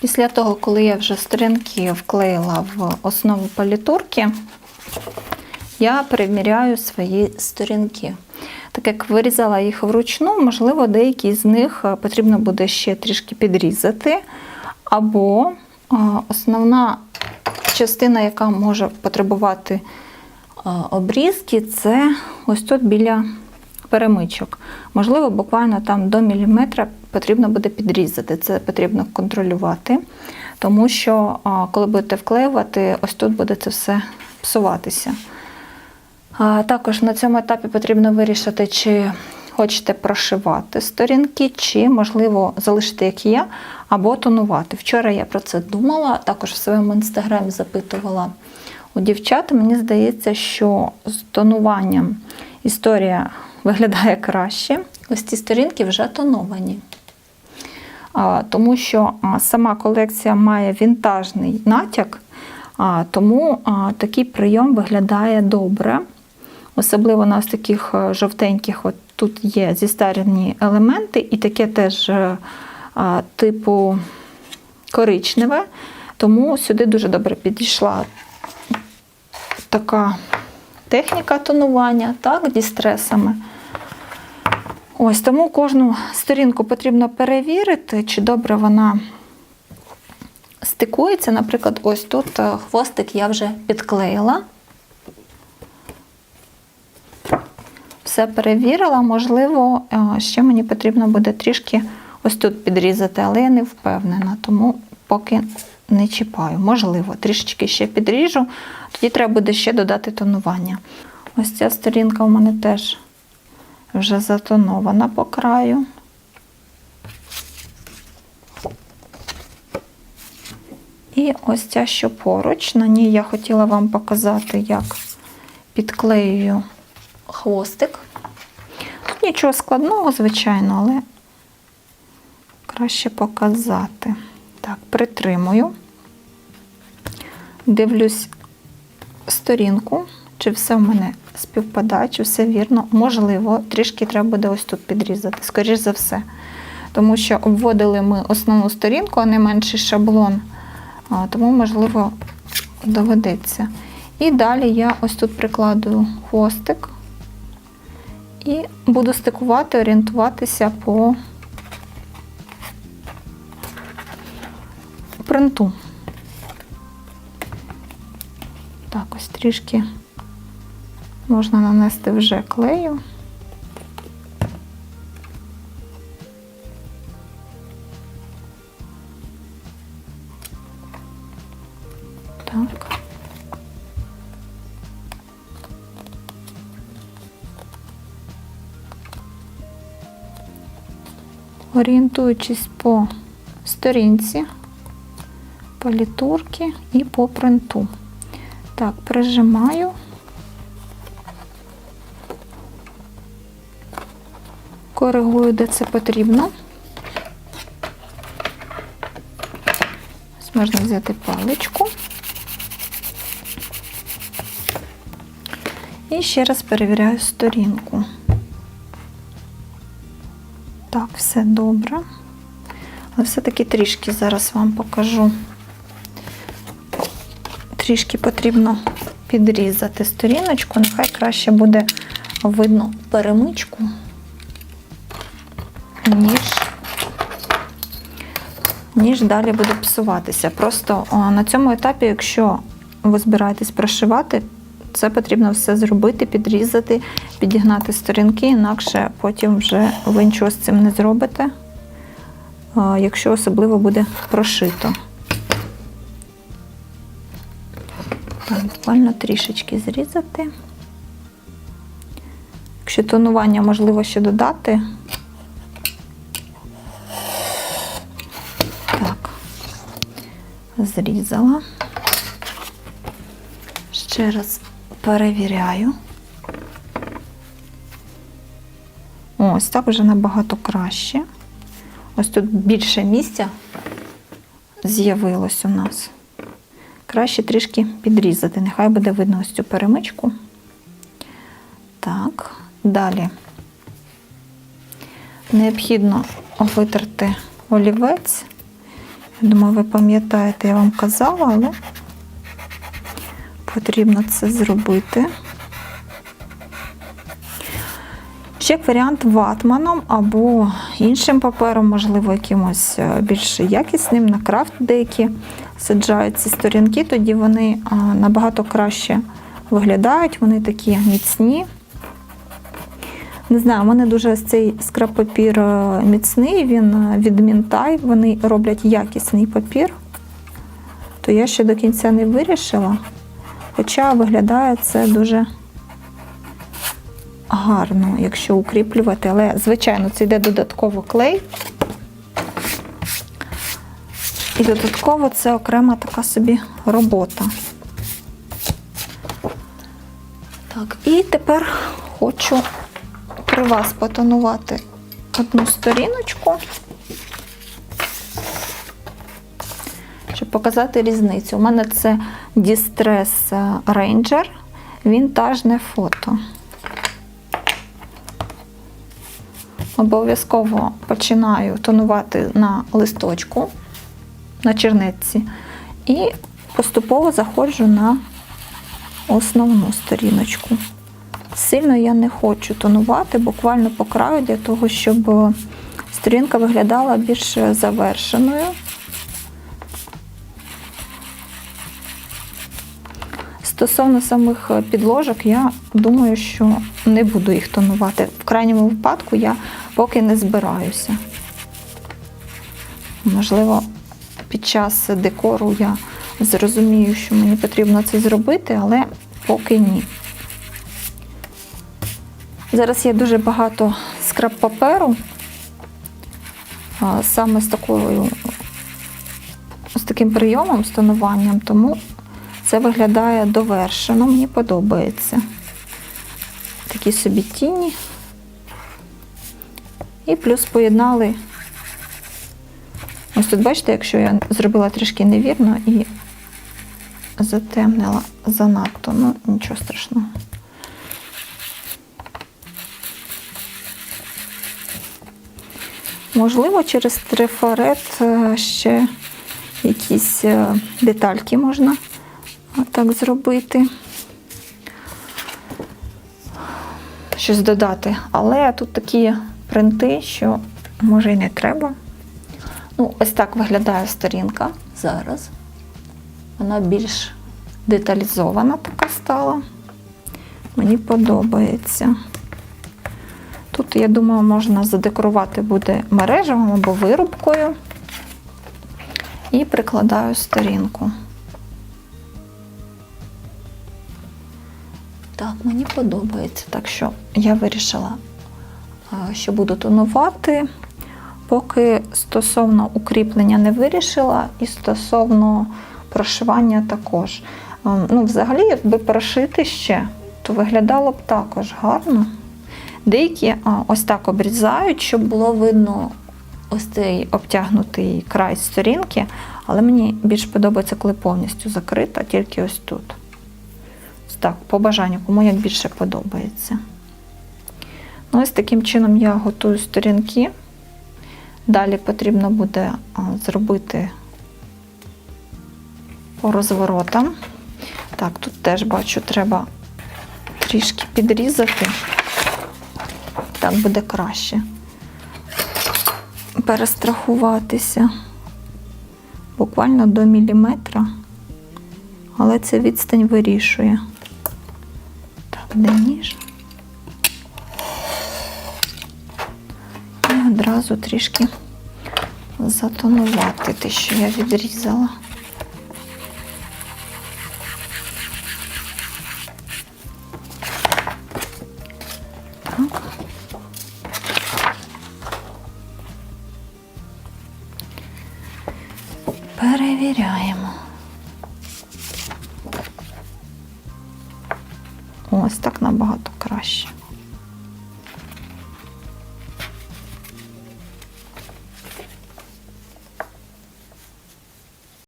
Після того, коли я вже сторінки вклеїла в основу палітурки, я переміряю свої сторінки. Так як вирізала їх вручну, можливо, деякі з них е, потрібно буде ще трішки підрізати. Або е, основна частина, яка може потребувати е, обрізки, це ось тут біля перемичок. Можливо, буквально там до міліметра потрібно буде підрізати. Це потрібно контролювати, тому що коли будете вклеювати, ось тут буде це все псуватися. Також на цьому етапі потрібно вирішити, чи хочете прошивати сторінки, чи, можливо, залишити як є, або тонувати. Вчора я про це думала, також в своєму інстаграмі запитувала у дівчат. Мені здається, що з тонуванням історія виглядає краще. Ось ці сторінки вже тоновані. Тому що сама колекція має вінтажний натяк, тому такий прийом виглядає добре. Особливо на ось таких е, жовтеньких, от тут є зістарені елементи, і таке теж е, типу коричневе. Тому сюди дуже добре підійшла така техніка тонування, так, дістресами. Ось тому кожну сторінку потрібно перевірити, чи добре вона стикується. Наприклад, ось тут е, хвостик я вже підклеїла. Все перевірила, можливо, е, ще мені потрібно буде трішки ось тут підрізати, але я не впевнена, тому поки не чіпаю. Можливо, трішечки ще підріжу, тоді треба буде ще додати тонування. Ось ця сторінка у мене теж вже затонована по краю. І ось ця, що поруч, на ній я хотіла вам показати, як підклеюю хвостик. Тут нічого складного, звичайно, але краще показати. Так, притримую, дивлюсь сторінку, чи все в мене співпадає, все вірно. Можливо, трішки треба буде ось тут підрізати, скоріш за все. Тому що обводили ми основну сторінку, а не менший шаблон. Тому, можливо, доведеться. І далі я ось тут прикладую хвостик і буду стикувати, орієнтуватися по принту. Так, ось трішки можна нанести вже клею. Так. Орієнтуючись по сторінці, палітурки і по принту. Так, прижимаю. Коригую, де це потрібно. Ось можна взяти паличку. І ще раз перевіряю сторінку. Так, все добре. Але все-таки трішки зараз вам покажу. Трішки потрібно підрізати сторіночку, нехай краще буде видно перемичку, ніж, ніж далі буде псуватися. Просто на цьому етапі, якщо ви збираєтесь прошивати, це потрібно все зробити, підрізати, підігнати сторінки, інакше потім вже ви нічого з цим не зробите, якщо особливо буде прошито. Так, буквально трішечки зрізати. Якщо тонування можливо ще додати. Так, зрізала. Ще раз перевіряю. Ось так вже набагато краще. Ось тут більше місця з'явилось у нас. Краще трішки підрізати. Нехай буде видно ось цю перемичку. Так, далі необхідно витерти олівець Я думаю, ви пам'ятаєте, я вам казала, але потрібно це зробити. Ще як варіант ватманом або іншим папером, можливо, якимось е, більш якісним, на крафт деякі саджають ці сторінки, тоді вони набагато краще виглядають, вони такі міцні. Не знаю, у мене дуже цей скраб-папір е, міцний, він е, від Мінтай, вони роблять якісний папір. То я ще до кінця не вирішила. Хоча виглядає це дуже гарно, якщо укріплювати, але, звичайно, це йде додатково клей. І додатково це окрема така собі робота. Так, і тепер хочу при вас потонувати одну сторіночку, щоб показати різницю. У мене це Distress Ranger, вінтажне фото. Обов'язково починаю тонувати на листочку, на чернетці, і поступово заходжу на основну сторіночку. Сильно я не хочу тонувати, буквально по краю, для того, щоб е, сторінка виглядала більш завершеною. Стосовно самих е, підложок, я думаю, що не буду їх тонувати. В крайньому випадку я поки не збираюся. Можливо, під час декору я зрозумію, що мені потрібно це зробити, але поки ні. Зараз є дуже багато скраб паперу, саме з такою з таким прийомом, з тому це виглядає довершено, мені подобається. Такі собі тіні. І плюс поєднали. Ось тут, бачите, якщо я зробила трішки невірно і затемнила занадто, ну нічого страшного. Можливо, через трафарет е, ще якісь е, детальки можна так зробити. Щось додати. Але тут такі принти, що може і не треба. Ну, ось так виглядає сторінка зараз. Вона більш деталізована така стала. Мені подобається. Тут, я думаю, можна задекорувати буде мережевим або вирубкою. І прикладаю сторінку. Так, мені подобається. Так що я вирішила, що буду тонувати. Поки стосовно укріплення не вирішила, і стосовно прошивання також. Ну, взагалі, якби прошити ще, то виглядало б також гарно. Деякі ось так обрізають, щоб було видно ось цей обтягнутий край сторінки, але мені більш подобається, коли повністю закрита, тільки ось тут. Ось Так, по бажанню, кому як більше подобається. Ну, ось таким чином я готую сторінки. Далі потрібно буде зробити по розворотам. Так, тут теж бачу, треба трішки підрізати. Так буде краще. Перестрахуватися буквально до міліметра, але ця відстань вирішує. Так, де ніж? І одразу трішки затонувати те, що я відрізала. Перевіряємо. Ось так набагато краще.